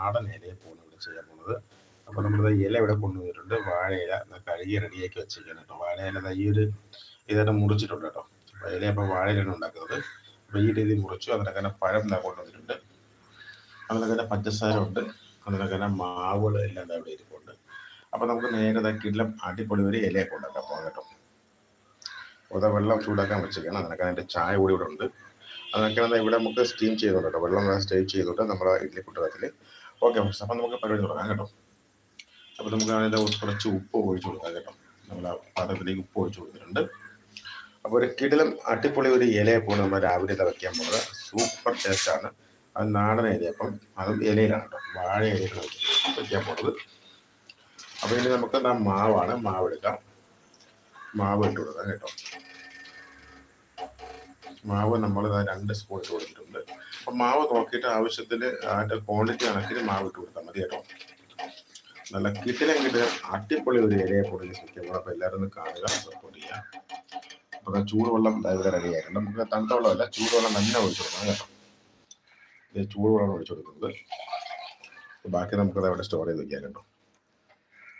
നാടൻ ഇലയെ പോകുന്നത് ഇവിടെ ചെയ്യാൻ പോകുന്നത്. അപ്പോൾ നമ്മൾ ഇല ഇവിടെ കൊണ്ടുവന്നിട്ടുണ്ട്. വാഴയില കഴുകി റെഡിയാക്കി വെച്ചിരിക്കുന്നത് കേട്ടോ. വാഴയില ഈ ഒരു ഇതായിട്ട് മുറിച്ചിട്ടുണ്ട് കേട്ടോ. ഇല അപ്പോൾ വാഴയിലാണ് ഉണ്ടാക്കുന്നത്. അപ്പോൾ ഈ രീതിയിൽ മുറിച്ചു. അതിനൊക്കെ തന്നെ പഴം ഇതാ കൊണ്ടുവന്നിട്ടുണ്ട്. അതിനൊക്കെ പഞ്ചസാരമുണ്ട് തന്നെ മാവുകൾ എല്ലാം ഇവിടെ ഇരിപ്പുണ്ട്. അപ്പോൾ നമുക്ക് നേരെ ഇതാക്കിയിട്ടുള്ള അടിപൊളി ഒരു ഇലയൊക്കെ ഉണ്ടാക്കാം പോകാം കേട്ടോ. ദാ വെള്ളം ചൂടാക്കാൻ വെച്ചിരിക്കണം അതിനൊക്കെ അതിന്റെ ചായ കൂടി ഇവിടെ ഉണ്ട്. അതിനൊക്കെ ഇവിടെ നമുക്ക് സ്റ്റീം ചെയ്തോണ്ട് കേട്ടോ. വെള്ളം സ്റ്റീം ചെയ്തോണ്ട് നമ്മുടെ ഇഡ്ഡലി കുട്ടകത്തിൽ ഓക്കെ ഫ്രണ്ട്സ് അപ്പം നമുക്ക് പരിപാടി തുടങ്ങാം കേട്ടോ. അപ്പോൾ നമുക്ക് അതിന്റെ കുറച്ച് ഉപ്പ് ഒഴിച്ചു കൊടുക്കാം കേട്ടോ. നമ്മൾ ആ പാത്രത്തിലേക്ക് ഉപ്പ് ഒഴിച്ചു കൊടുത്തിട്ടുണ്ട്. അപ്പോൾ ഒരു കിടിലം അടിപൊളി ഒരു ഇലയെ പോലെ നമ്മൾ രാവിലെ ഇത് വെക്കാൻ പോകുന്നത് സൂപ്പർ ടേസ്റ്റാണ് അത് നാടൻ ഇലയപ്പം. അതും ഇലയിലാണ് കേട്ടോ. വാഴ ഇലയിലാണ് വയ്ക്കാൻ പോകുന്നത് അപ്പോൾ ഇനി നമുക്ക് മാവാണ്? മാവ് എടുക്കാം. മാവ് ഇട്ട് കൊടുക്കാം കേട്ടോ. മാവ് നമ്മൾ രണ്ട് സ്പൂൺ ഇട്ട് കൊടുത്തിട്ടുണ്ട്. അപ്പം മാവ് നോക്കിയിട്ട് ആവശ്യത്തിന് അതിന്റെ ക്വാണ്ടിറ്റി കണക്കിന് മാവ് ഇട്ട് കൊടുത്താൽ മതി കേട്ടോ. നല്ല കിട്ടിലെങ്കിട്ട് അട്ടിപ്പൊളി ഒരു ഇലയെ പൊടിഞ്ഞ് സൂക്ഷിക്കുക അപ്പോൾ എല്ലാവരും കാണുക സപ്പോർട്ട് ചെയ്യുക. അപ്പോൾ ദാ ചൂടുവെള്ളം ഇവിടെ റെഡി ആയിട്ടുണ്ട്. നമുക്ക് തണുത്ത വെള്ളമല്ല ചൂടുവെള്ളം തന്നെ ഒഴിച്ചു കൊടുക്കണം കേട്ടോ. ഇത് ചൂടുവെള്ളം ഒഴിച്ചു കൊടുക്കുന്നത്. ബാക്കി നമുക്കത് അവിടെ സ്റ്റോർ ചെയ്ത് വെക്കാം കേട്ടോ.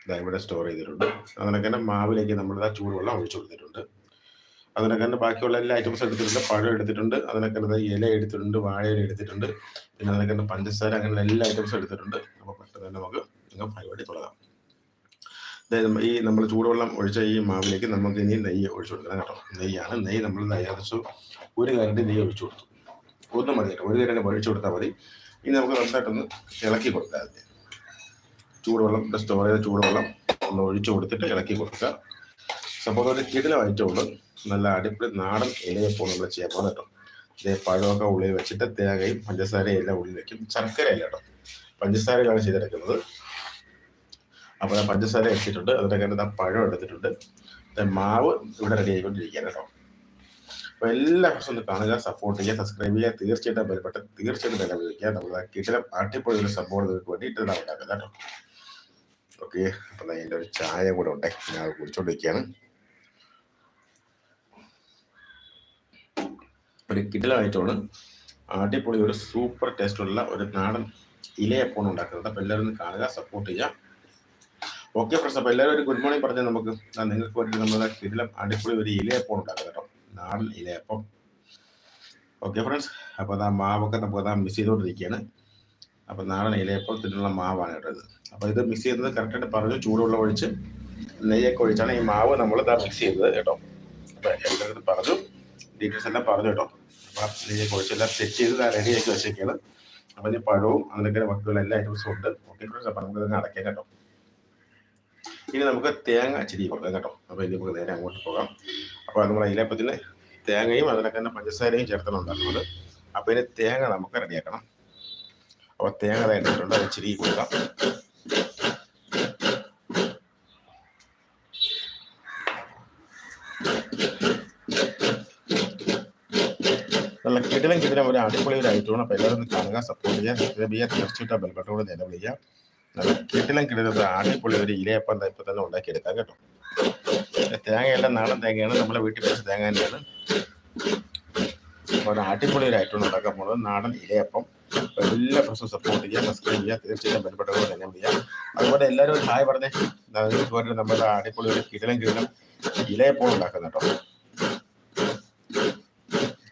ഇതാ ഇവിടെ സ്റ്റോർ ചെയ്തിട്ടുണ്ട്. അതിനൊക്കെ തന്നെ മാവിലേക്ക് നമ്മൾ ആ ചൂടുവെള്ളം ഒഴിച്ചു കൊടുത്തിട്ടുണ്ട്. അതിനൊക്കെ തന്നെ ബാക്കിയുള്ള എല്ലാ ഐറ്റംസും എടുത്തിട്ടുണ്ട്. പഴം എടുത്തിട്ടുണ്ട്. അതിനൊക്കെ തന്നെ ഇല എടുത്തിട്ടുണ്ട്. വാഴയില എടുത്തിട്ടുണ്ട്. പിന്നെ അതിനൊക്കെ തന്നെ പഞ്ചസാര അങ്ങനെ എല്ലാ ഐറ്റംസും എടുത്തിട്ടുണ്ട്. അപ്പോൾ പെട്ടെന്ന് തന്നെ നമുക്ക് നിങ്ങൾ പരിപാടി തുടങ്ങാം. അതായത് ഈ നമ്മൾ ചൂടുവെള്ളം ഒഴിച്ച ഈ മാവിലേക്ക് നമുക്ക് ഇനി നെയ്യ് ഒഴിച്ചു കൊടുക്കണം കേട്ടോ. നെയ്യാണ്. നെയ്യ് നമ്മൾ ഏകദേശം ഒരു കരണ്ടി നെയ്യ് ഒഴിച്ചു കൊടുത്തു. ഒന്നും മതി കേട്ടോ. ഒരു കരണ്ടി ഒഴിച്ചു കൊടുത്താൽ മതി. ഇനി നമുക്ക് നന്നായിട്ടൊന്ന് ഇളക്കി കൊടുക്കാം അതിന് ചൂടുവെള്ളം സ്റ്റോർ ചെയ്ത ചൂടുവെള്ളം ഒന്ന് ഒഴിച്ചു കൊടുത്തിട്ട് ഇളക്കി കൊടുക്കുക. സപ്പോസ് ഒരു കിടിലം ഐറ്റമുണ്ട് നല്ല അടിപൊളി നാടൻ ഇലയപ്പോൾ നമ്മൾ ചെയ്യാൻ പോകുന്നത് കേട്ടോ ഇതേ പഴമൊക്കെ ഉള്ളിൽ വെച്ചിട്ട് തേങ്ങയും പഞ്ചസാരയും എല്ലാം ഉള്ളിൽ വെക്കും. ശർക്കര ഇല്ല കേട്ടോ. പഞ്ചസാരയിലാണ് ചെയ്തെടുക്കുന്നത്. അപ്പോൾ ആ പഞ്ചസാര വെച്ചിട്ടുണ്ട് അതിന്റെ കാര്യം ആ പഴം എടുത്തിട്ടുണ്ട്. മാവ് ഇവിടെ റെഡി ആയിക്കൊണ്ടിരിക്കുകയാണ് കേട്ടോ. അപ്പോൾ എല്ലാ ദിവസവും ഒന്ന് കാണുക സപ്പോർട്ട് ചെയ്യുക സബ്സ്ക്രൈബ് ചെയ്യുക. തീർച്ചയായിട്ടും ബലപ്പെട്ട് തീർച്ചയായിട്ടും വില ഉപയോഗിക്കുക. നമ്മൾ ആ കിടിലം അടിപൊളി ഒരു നിങ്ങൾക്ക് വേണ്ടിയിട്ട് ഉണ്ടാക്കുന്നത് കേട്ടോ. ഓക്കെ അപ്പം അതിന്റെ ഒരു ചായ കൂടെ ഉണ്ടേ. ഞാൻ അത് ഒരു കിടലായിട്ടാണ്. അടിപൊളി ഒരു സൂപ്പർ ടേസ്റ്റുള്ള ഒരു നാടൻ ഇലയപ്പോണ് ഉണ്ടാക്കുന്നത്. അപ്പോൾ എല്ലാവരും ഒന്ന് കാണുക സപ്പോർട്ട് ചെയ്യുക. ഓക്കെ ഫ്രണ്ട്സ് അപ്പോൾ എല്ലാവരും ഒരു ഗുഡ് മോർണിംഗ് പറഞ്ഞാൽ നമുക്ക് നിങ്ങൾക്ക് വേണ്ടി നമ്മുടെ കിടലം അടിപൊളി ഒരു ഇലയപ്പം ഉണ്ടാക്കുക കേട്ടോ. നാടൻ ഇലയപ്പം ഓക്കെ ഫ്രണ്ട്സ് അപ്പോൾ അതാ മാവൊക്കെ നമുക്ക് അതാ മിക്സ് ചെയ്തുകൊണ്ടിരിക്കുകയാണ്. അപ്പോൾ നാടൻ ഇലയപ്പം തിന്നുള്ള മാവാണ് കേട്ടോ ഇത്. അപ്പോൾ ഇത് മിക്സ് ചെയ്യുന്നത് കറക്റ്റായിട്ട് പറഞ്ഞു ചൂടുവെള്ളം ഒഴിച്ച് നെയ്യൊക്കെ ഒഴിച്ചാണ് ഈ മാവ് നമ്മൾ ഇതാ മിക്സ് ചെയ്തത് കേട്ടോ. അപ്പോൾ എല്ലാവരും പറഞ്ഞു ഡീറ്റെയിൽസ് എല്ലാം പറഞ്ഞു കേട്ടോ. അപ്പോൾ നെയ്യൊക്കെ ഒഴിച്ചെല്ലാം സെറ്റ് ചെയ്ത് റെഡി ആക്കി വെച്ചേക്കാണ്. അപ്പോൾ ഇനി പഴവും അതിനൊക്കെ വക്കുകളും എല്ലാ ഐറ്റംസും ഉണ്ട്. ഓക്കെ ഫ്രണ്ട്സ് അപ്പോൾ നമുക്ക് തന്നെ അടയ്ക്കാം കേട്ടോ. ഇനി നമുക്ക് തേങ്ങ ചിരി കൊടുക്കാം കേട്ടോ. അപ്പോൾ ഇനി നമുക്ക് നേരെ അങ്ങോട്ട് പോകാം. അപ്പോൾ നമ്മൾ ഇലപ്പത്തിന് തേങ്ങയും അതിനൊക്കെ തന്നെ പഞ്ചസാരയും ചേർത്താണ് ഉണ്ടാക്കുന്നത് അപ്പോൾ ഇനി തേങ്ങ നമുക്ക് റെഡിയാക്കണം അപ്പോൾ തേങ്ങ ഇട്ടിട്ടുണ്ട് അത് കൊടുക്കാം. നല്ല കിടിലം കിടിലം ഒരു അടിപൊളി ഒരു ഐറ്റമാണ് അപ്പോൾ എല്ലാവരും കാണുക സപ്പോർട്ട് ചെയ്യുക സബ്സ്ക്രൈബ് ചെയ്യുക തീർച്ചയായിട്ടും ബെൽബട്ടോട് നിലവിളിക്കുക നല്ല കിടിലം കിടിലം ഒരു അടിപൊളി ഒരു ഇലയപ്പം ഇപ്പൊ തന്നെ ഉണ്ടാക്കിയെടുക്കാം കേട്ടോ. തേങ്ങയെല്ലാം നാടൻ തേങ്ങയാണ്. നമ്മളെ വീട്ടിൽ വെച്ച തേങ്ങ തന്നെയാണ്. അപ്പോൾ അടിപൊളി ഒരു ഐറ്റം ഉണ്ടാക്കാൻ പോകുന്നത് നാടൻ ഇലയപ്പം. എല്ലാ ഫ്രണ്ട്സും സപ്പോർട്ട് ചെയ്യുക സബ്സ്ക്രൈബ് ചെയ്യുക തീർച്ചയായിട്ടും ബന്ധപ്പെട്ടവർ തന്നെ ചെയ്യുക. അതുപോലെ എല്ലാവരും ഹായ് പറഞ്ഞേ. ഇതുപോലെ നമ്മുടെ അടിപൊളി ഒരു കിടലം കിടലം ഇലയപ്പം ഉണ്ടാക്കുന്ന കേട്ടോ.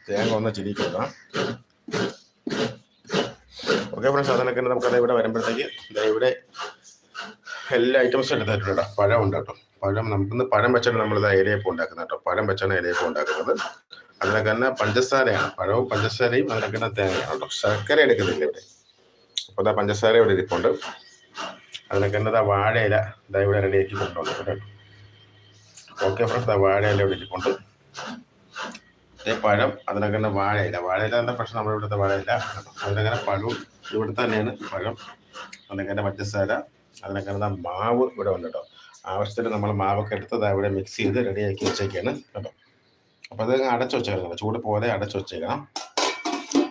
തേങ്ങ ഒന്ന് ചിരി കൊടുക്കണം ഓക്കെ ഫ്രണ്ട്സ് അതിനൊക്കെ നമുക്കത് ഇവിടെ വരുമ്പോഴത്തേക്ക് ഇവിടെ എല്ലാ ഐറ്റംസും എടുത്തിട്ടുണ്ട് പഴം ഉണ്ട് കേട്ടോ. പഴം നമുക്ക് നമുക്കിന്ന് പഴം വെച്ചാണ് നമ്മൾ ഇതാ ഇലയപ്പം ഉണ്ടാക്കുന്നത് കേട്ടോ. പഴം വെച്ചാണ് ഇലയപ്പം ഉണ്ടാക്കുന്നത്. അതിനൊക്കെ തന്നെ പഞ്ചസാരയാണ്. പഴവും പഞ്ചസാരയും അതിനൊക്കെ തന്നെ തേങ്ങയാണ് കേട്ടോ. ശർക്കര എടുക്കുന്നില്ല ഇവിടെ. അപ്പോൾ ഇതാ പഞ്ചസാര ഇവിടെ ഇരിപ്പുണ്ട്. അതിനൊക്കെ തന്നെ വാഴയില ഇതാ ഇവിടെ റെഡിയാക്കി കൊണ്ടുവന്നു കേട്ടോ. ഓക്കെ ഫ്രണ്ട്സ് വാഴയില ഇവിടെ ഇരിപ്പുണ്ട്. പഴം അതിനൊക്കെ തന്നെ വാഴയില. വാഴയില തന്നെ പക്ഷെ നമ്മുടെ ഇവിടുത്തെ വാഴയില. അതിനങ്ങനെ പഴവും ഇവിടുത്തെ തന്നെയാണ് പഴം. അതിനൊക്കെ തന്നെ പഞ്ചസാര അതിനൊക്കെ തന്നെ മാവ് ഇവിടെ ഉണ്ട് കേട്ടോ. ആവശ്യത്തിന് നമ്മൾ മാവൊക്കെ എടുത്ത് അവിടെ ഇവിടെ മിക്സ് ചെയ്ത് റെഡിയാക്കി വെച്ചേക്കാണ് കേട്ടോ. അപ്പോൾ അത് അടച്ചു വെച്ചേക്കണം ചൂട് പോലെ അടച്ചു വെച്ചേക്കണം.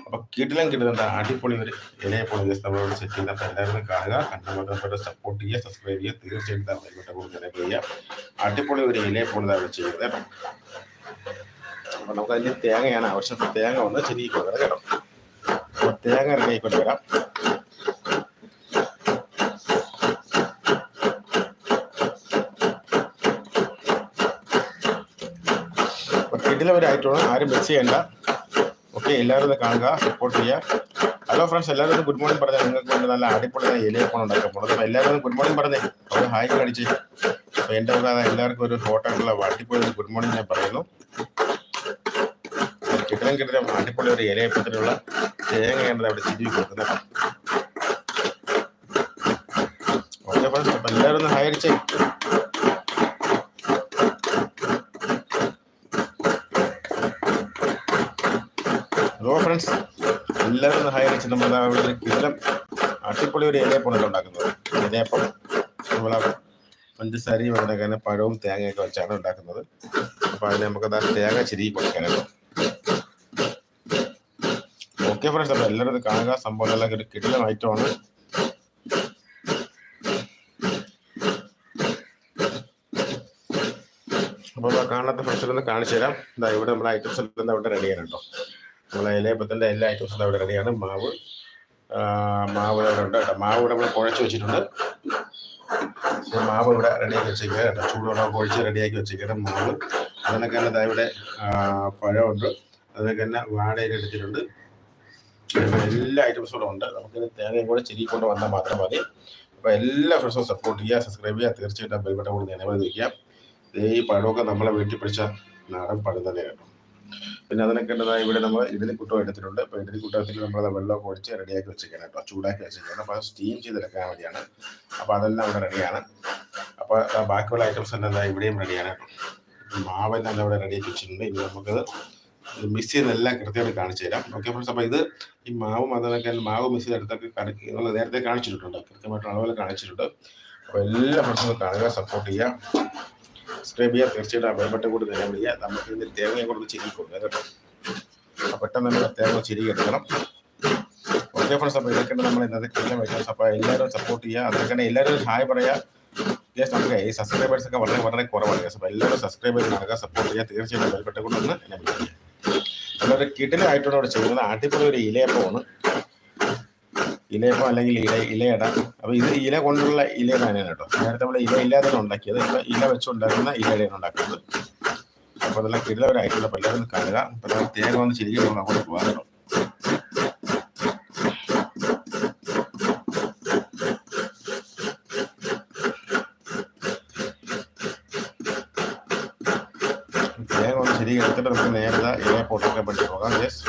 അപ്പോൾ കിടിലം കിട്ടുന്നുണ്ട് അടിപൊളി ഒരു ഇലയെ പൊളി നമ്മളോട് സെറ്റ് ചെയ്ത് എല്ലാവരും കാണുക. കണ്ടുമാത്രപ്പെട്ട സപ്പോർട്ട് ചെയ്യുക സബ്സ്ക്രൈബ് ചെയ്യുക. തീർച്ചയായിട്ടും കൂടുതൽ ചെയ്യുക. അടിപൊളി ഒരു ഇലയെ പൊളി അവിടെ ചെയ്യുന്നത് കേട്ടോ. അപ്പൊ നമുക്ക് അതിന് തേങ്ങയാണ് ആവശ്യം. തേങ്ങ ഒന്ന് ചെരുക്കി കേട്ടോ. തേങ്ങ ഇറങ്ങിക്കൊണ്ട് വരാം. ായിട്ടുള്ള ആരും മിസ് ചെയ്യണ്ട. ഓക്കെ എല്ലാവരും കാണുക സപ്പോർട്ട് ചെയ്യുക. ഹലോ ഫ്രണ്ട്സ് എല്ലാവരും ഗുഡ് മോർണിംഗ് പറഞ്ഞു നിങ്ങൾക്ക് വേണ്ടി നല്ല അടിപൊളിയായ ഇലയപ്പോണം ഉണ്ടാക്കാൻ പോകുന്നത്. അപ്പോൾ എല്ലാവരും ഗുഡ് മോർണിംഗ് പറഞ്ഞേ. അവർ ഹായ് കാണിച്ച്. അപ്പോൾ എന്റെ കൂടെ എല്ലാവർക്കും ഒരു ഹോട്ടലുള്ള അടിപൊളി ഗുഡ് മോർണിംഗ് ഞാൻ പറയുന്നു. കിട്ടണം കിട്ടുന്ന അടിപൊളി ഒരു ഇലയപ്പത്തിനുള്ള തേങ്ങയാണ് അവിടെ ചിരി കൊടുക്കുന്നത് ഓക്കെ അപ്പം എല്ലാവരും ഒന്ന് ഹായ് അടിച്ചേ. ഹലോ ഫ്രണ്ട്സ് എല്ലാവരും ഒന്ന് ഹായ് അടിച്ച് നമ്മൾ അവിടെ ഒരു കിടലം ഒരു ഇലയപ്പം ഉണ്ടാക്കുന്നത്. ഇലയപ്പം നമ്മളെ പഞ്ചസാരയും അതിനൊക്കെ തന്നെ പഴവും തേങ്ങയൊക്കെ വെച്ചാണ് ഉണ്ടാക്കുന്നത്. അപ്പോൾ അതിന് നമുക്ക് തേങ്ങ ചിരി കൊടുക്കാനായിട്ട് ഓക്കെ ഫ്രണ്ട്സ് എല്ലാവരും ഇത് കാണുക. സംഭവം എല്ലാം ഒരു കിടലം ഐറ്റമാണ്. അപ്പോൾ കാണാത്ത ഫ്രണ്ട്സിൽ ഒന്ന് കാണിച്ചു തരാം. ഇതാ ഇവിടെ നമ്മുടെ ഐറ്റംസ് എല്ലാം ഇവിടെ റെഡിയാണ് കേട്ടോ. നമ്മളെ ഇലയപ്പത്തിന്റെ എല്ലാ ഐറ്റംസും അവിടെ റെഡിയാണ് മാവ് മാവ് ഇവിടെ ഉണ്ട് കേട്ടോ. മാവ് ഇവിടെ നമ്മൾ കുഴച്ച് വെച്ചിട്ടുണ്ട്. മാവ് ഇവിടെ റെഡിയാക്കി വെച്ചേക്കുക കേട്ടോ. ചൂടുവെള്ളം കുഴച്ച് റെഡിയാക്കി വെച്ചേക്കണം മാവ്. അതിനൊക്കെ തന്നെ ഇവിടെ പഴമുണ്ട് അതിനൊക്കെ തന്നെ വാടക എടുത്തിട്ടുണ്ട്. എല്ലാ ഐറ്റംസും ഇവിടെ ഉണ്ട്. നമുക്കിത് തേങ്ങയും കൂടെ ചെരി കൊണ്ട് വന്നാൽ മാത്രം മതി. അപ്പോൾ എല്ലാ ഫ്രണ്ട്സും സപ്പോർട്ട് ചെയ്യുക സബ്സ്ക്രൈബ് ചെയ്യുക. തീർച്ചയായിട്ടും ബെൽബട്ടൺ കൂടി നിലവിൽ വയ്ക്കുക ഈ പഴമൊക്കെ നമ്മളെ വീട്ടിൽ പിടിച്ച നാടൻ പഴം തന്നെ കേട്ടോ. പിന്നെ അതിനൊക്കെ ഉള്ളതായി ഇവിടെ നമ്മൾ ഇഡലി കുട്ടം എടുത്തിട്ടുണ്ട്. അപ്പോൾ ഇഡലി കുട്ടത്തിൽ നമ്മൾ വെള്ളമൊക്കെ ഒഴിച്ച് റെഡിയാക്കി വെച്ചിരിക്കണം കേട്ടോ. ചൂടാക്കി വെച്ചിരിക്കണം അപ്പോൾ സ്റ്റീം ചെയ്തെടുക്കാൻ വേണ്ടിയാണ്. അപ്പോൾ അതെല്ലാം ഇവിടെ റെഡിയാണ് അപ്പോൾ ബാക്കിയുള്ള ഐറ്റംസ് ദാ ഇവിടെയും റെഡിയാണ് കേട്ടോ. മാവെല്ലാം ഇവിടെ റെഡിയാക്കി വെച്ചിട്ടുണ്ട്. ഇനി നമുക്കത് മിക്സ് ചെയ്തെല്ലാം കൃത്യമായിട്ട് കാണിച്ചു തരാം. ഓക്കെ ഫ്രണ്ട്സ് അപ്പോൾ ഇത് ഈ മാവും അതിനൊക്കെ മാവ് മിക്സ് ചെയ്തെടുത്തൊക്കെ കണക്ക് നമ്മൾ നേരത്തെ കാണിച്ചിട്ടുണ്ട്. കൃത്യമായിട്ട് അളവിൽ കാണിച്ചിട്ടുണ്ട്. അപ്പോൾ എല്ലാ ഫ്രണ്ട്സും കാണുക സപ്പോർട്ട് ചെയ്യുക. സബ്സ്ക്രൈബ് ചെയ്യുക. തീർച്ചയായിട്ടും ആ ബെൽബട്ടൺ കൂടി നേരം വിളിക്കുക നമുക്ക് ഇതിന്റെ തേങ്ങയും കൂടെ ചിരി കൊടുക്കുക കേട്ടോ അപ്പോൾ പെട്ടെന്ന് നമ്മൾ തേങ്ങ ചിരി എടുക്കണം. ഓക്കെ ഫ്രണ്ട്സ് അപ്പോൾ ഇതൊക്കെ നമ്മൾ ഇന്നത്തെ കൃത്യം വെക്കാം അപ്പോൾ എല്ലാവരും സപ്പോർട്ട് ചെയ്യുക. അതൊക്കെ തന്നെ എല്ലാവരും ഹായ് പറയുക. നമുക്ക് ഈ സബ്സ്ക്രൈബേഴ്സ് ഒക്കെ വളരെ വളരെ കുറവാണ്. അപ്പോൾ എല്ലാവരും സബ്സ്ക്രൈബേഴ്സ് ചെയ്ത് സപ്പോർട്ട് ചെയ്യുക. തീർച്ചയായിട്ടും ബെൽബട്ടൺ കൂടെ ഒന്ന് എന്നെ നല്ലൊരു കിടിലായിട്ടാണ് അവിടെ ചെയ്യുന്നത്. അടിപൊളി ഒരു ഇലയപ്പമാണ്. ഇലയപ്പം അല്ലെങ്കിൽ ഇല ഇലയട. അപ്പൊ ഇത് ഇല കൊണ്ടുള്ള ഇലയാണ് കേട്ടോ. നേരത്തെ നമ്മൾ ഇല ഇല്ലാതെ ഉണ്ടാക്കിയത്. ഇപ്പൊ ഇല വെച്ചുണ്ടാക്കുന്ന ഇലയുടെയാണ് ഉണ്ടാക്കുന്നത്. അപ്പൊ അതെല്ലാം കിടിലവരായിട്ടുള്ള ഒന്ന് കാണുക തേങ്ങ വന്ന് ശരിക്കും അങ്ങോട്ട് പോകാൻ ശരിക്കും എടുത്തിട്ട് നമുക്ക് നേരത്തെ ഇലയപ്പോട്ടൊക്കെ പഠിച്ച് പോകാം. യെസ്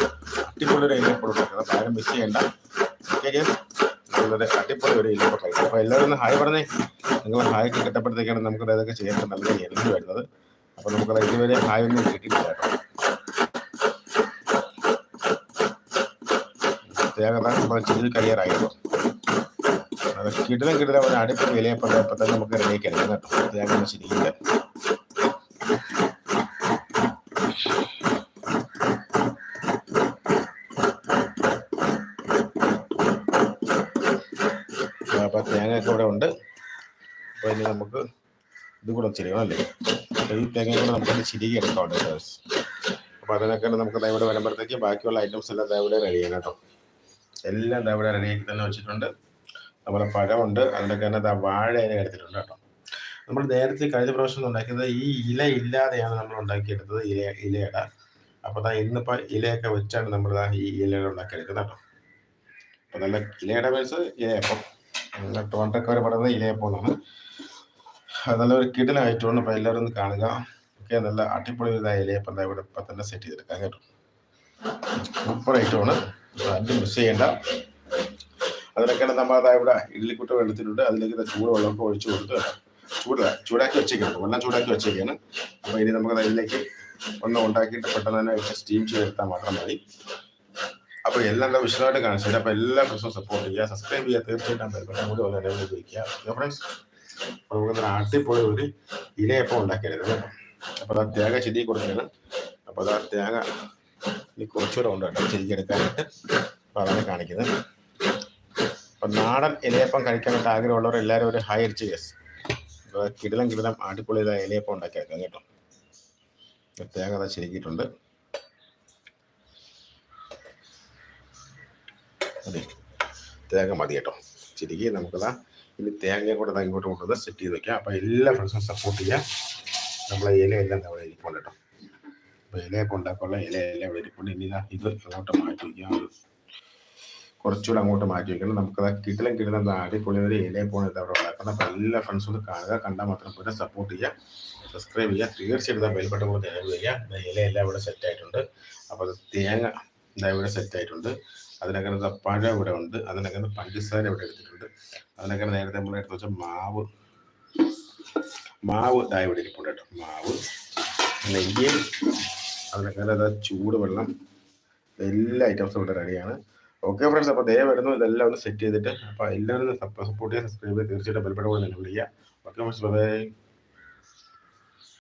അടിപൊളി ഒരു ഉണ്ടാക്കുന്നത് ആരും മിസ് ചെയ്യണ്ട. ഓക്കെ യെസ് നല്ലൊരു അടിപൊളി ഒരു ഇലയപ്പം കഴിക്കും അപ്പൊ എല്ലാവരും ഒന്ന് ഹായ് പറഞ്ഞേ. നിങ്ങൾ ഹായ് കിട്ടപ്പെടുത്തേക്കാണ് നമുക്ക് ഇതൊക്കെ ചെയ്യാൻ നല്ല എനർജി വരുന്നത്. അപ്പൊ നമുക്ക് ഇതുവരെ ഹായ് ഒന്നും കിട്ടിയിട്ടില്ല കേട്ടോ. പ്രത്യേകത നമ്മുടെ ചിരി കരിയറായിരുന്നു കിടിലം കിടിലം ഒരു അടിപൊളി ഇലയപ്പം ഇപ്പം തന്നെ നമുക്ക് റെഡിയാക്കി എടുക്കാം കേട്ടോ. പ്രത്യേകം ശരിയില്ല അപ്പൊ തേങ്ങയൊക്കെ ഇവിടെ ഉണ്ട്. അപ്പോൾ ഇനി നമുക്ക് ഇത് കൂടെ ചിരിയണം അല്ലേ? ഈ തേങ്ങ കൂടെ നമുക്ക് ചിരികി എടുക്കാം കേട്ടോ അപ്പൊ അതിനൊക്കെ നമുക്ക് ഇവിടെ വരുമ്പോഴത്തേക്ക് ബാക്കിയുള്ള ഐറ്റംസ് എല്ലാം ഇവിടെ റെഡി ചെയ്യണം കേട്ടോ. എല്ലാം ഇവിടെ റെഡിയാക്കി തന്നെ വെച്ചിട്ടുണ്ട്. നമ്മുടെ പഴമുണ്ട്. അതിന്റെയൊക്കെ തന്നെ വാഴ എടുത്തിട്ടുണ്ട് കേട്ടോ. നമ്മൾ നേരത്തെ കഴിഞ്ഞ പ്രാവശ്യം ഉണ്ടാക്കിയത് ഈ ഇല ഇല്ലാതെയാണ് നമ്മൾ ഉണ്ടാക്കിയെടുത്തത് ഇല ഇലയുടെ. അപ്പൊ ദാ ഇന്നിപ്പോ ഇലയൊക്കെ വെച്ചാണ് നമ്മൾ ഈ ഇലയുടെ ഉണ്ടാക്കിയെടുക്കുന്നത് കേട്ടോ. അപ്പൊ നല്ല ഇലയുടെ മീൻസ് ഇലയപ്പം. ടോണ്ടൊക്കെ പറയുന്നത് ഇലയപ്പം എന്നാണ് അത് നല്ലൊരു കിടലായിട്ടാണ് അപ്പോൾ എല്ലാവരും ഒന്ന് കാണുക. ഓക്കെ നല്ല അടിപൊളി ഇതായ ഇലയപ്പം എന്താ ഇവിടെ ഇപ്പം തന്നെ സെറ്റ് ചെയ്തെടുക്കാം കേട്ടോ. സൂപ്പർ ഐറ്റമാണ്. അത് മിസ് ചെയ്യണ്ട. അതിനൊക്കെയാണ് നമ്മൾ അതാ ഇവിടെ ഇഡ്ഡലിക്കുട്ട വെള്ളത്തിലുണ്ട് അതിലേക്ക് ദാ ചൂട് വെള്ളമൊക്കെ ഒഴിച്ചു കൊടുത്ത് ചൂട് ചൂടാക്കി വെച്ചേക്കാണ് വെള്ളം ചൂടാക്കി വെച്ചേക്കാണ്. അപ്പോൾ ഇനി നമുക്ക് അതിലേക്ക് ഒന്ന് ഉണ്ടാക്കിയിട്ട് പെട്ടെന്ന് തന്നെ സ്റ്റീം ചെയ്തെടുത്താൽ മാത്രം മതി. അപ്പോൾ എല്ലാം എന്താ വിശദമായിട്ട് കാണിച്ചു. തരാം അപ്പോൾ എല്ലാ ഫ്രണ്ട്സും സപ്പോർട്ട് ചെയ്യുക സബ്സ്ക്രൈബ് ചെയ്യുക തീർച്ചയായിട്ടും ബെൽബട്ടൺ കൂടി ഇടയിൽ ഉപയോഗിക്കുക ഫ്രണ്ട്സ് അപ്പോൾ നമുക്ക് അടിപൊളി ഒരു ഇലയപ്പം ഉണ്ടാക്കിയെടുക്കാം കേട്ടോ. അപ്പോൾ ആ തേങ്ങ ചെടി കൊടുക്കുകയാണ് അപ്പോൾ അത് ആ തേങ്ങ ഇനി കുറച്ചുകൂടെ ഉണ്ട് കേട്ടോ ചെരിക്കെടുക്കാനായിട്ട് അപ്പോൾ അതാണ് കാണിക്കുന്നത്. അപ്പം നാടൻ ഇലയപ്പം കഴിക്കാനായിട്ട് ആഗ്രഹമുള്ളവർ എല്ലാവരും ഒരു ഹൈ അടിച്ച് അപ്പോൾ കിടിലം കിടിലം അടിപൊളി ഇലയപ്പം ഉണ്ടാക്കിയെടുക്കാം കേട്ടോ. തേങ്ങ അതാ ചെരുക്കിയിട്ടുണ്ട് മതി തേങ്ങ മതി കേട്ടോ. ശരിക്കും നമുക്കതാ ഇനി തേങ്ങയും കൂടെ ഇങ്ങോട്ട് കൊണ്ടുവന്ന് സെറ്റ് ചെയ്ത് വെക്കാം. അപ്പോൾ എല്ലാ ഫ്രണ്ട്സും സപ്പോർട്ട് ചെയ്യുക നമ്മളെ ഇല എല്ലാം അവിടെ ഇരിപ്പുണ്ട് കേട്ടോ. അപ്പോൾ ഇലയൊക്കെ ഉണ്ടാക്കാനുള്ള ഇലയെല്ലാം ഇവിടെ ഇരിപ്പുണ്ട്. ഇനി ഇതാ ഇത് അങ്ങോട്ട് മാറ്റി വയ്ക്കാം കുറച്ചുകൂടെ അങ്ങോട്ട് മാറ്റി വയ്ക്കണം നമുക്കത് കിട്ടലും കിട്ടലും അടിപൊളി ഒരു ഇലയെ പോകുന്നത് അവിടെ ഉണ്ടാക്കണം അപ്പോൾ എല്ലാ ഫ്രണ്ട്സും ഒന്ന് കാണുക. കണ്ടാൽ മാത്രം പോലെ സപ്പോർട്ട് ചെയ്യുക സബ്സ്ക്രൈബ് ചെയ്യുക തീർച്ചയായിട്ടും ബെൽബട്ടൺ കൂടെ തിരഞ്ഞു വരിക ഇല ഇലയെല്ലാം ഇവിടെ സെറ്റ് ആയിട്ടുണ്ട്. അപ്പോൾ തേങ്ങ ഇതാ ഇവിടെ സെറ്റ് ആയിട്ടുണ്ട്. അതിനൊക്കെ ദാ പഴം ഇവിടെ ഉണ്ട് അതിനകത്ത് പഞ്ചസാര ഇവിടെ എടുത്തിട്ടുണ്ട്. അതിനകത്ത് നേരത്തെ നമ്മൾ എടുത്ത് വെച്ചാൽ മാവ് മാവ് ഇതായി ഇവിടെ ഇരിപ്പുണ്ട് കേട്ടോ മാവ് നെയ്യ് അതിനകത്ത് അതാ ചൂടുവെള്ളം എല്ലാ ഐറ്റംസും ഇവിടെ റെഡിയാണ് ഓക്കെ ഫ്രണ്ട്സ് അപ്പോൾ ദേ വരുന്നു ഇതെല്ലാം ഒന്ന് സെറ്റ് ചെയ്തിട്ട് അപ്പോൾ എല്ലാവരും സപ്പോർട്ട് ചെയ്യാൻ സബ്സ്ക്രൈബ് ചെയ്ത് തീർച്ചയായിട്ടും ബെൽബട്ടൺ കൂടെ തന്നെ വിളിക്കുക ഓക്കെ ഫ്രണ്ട്സ് ബൈ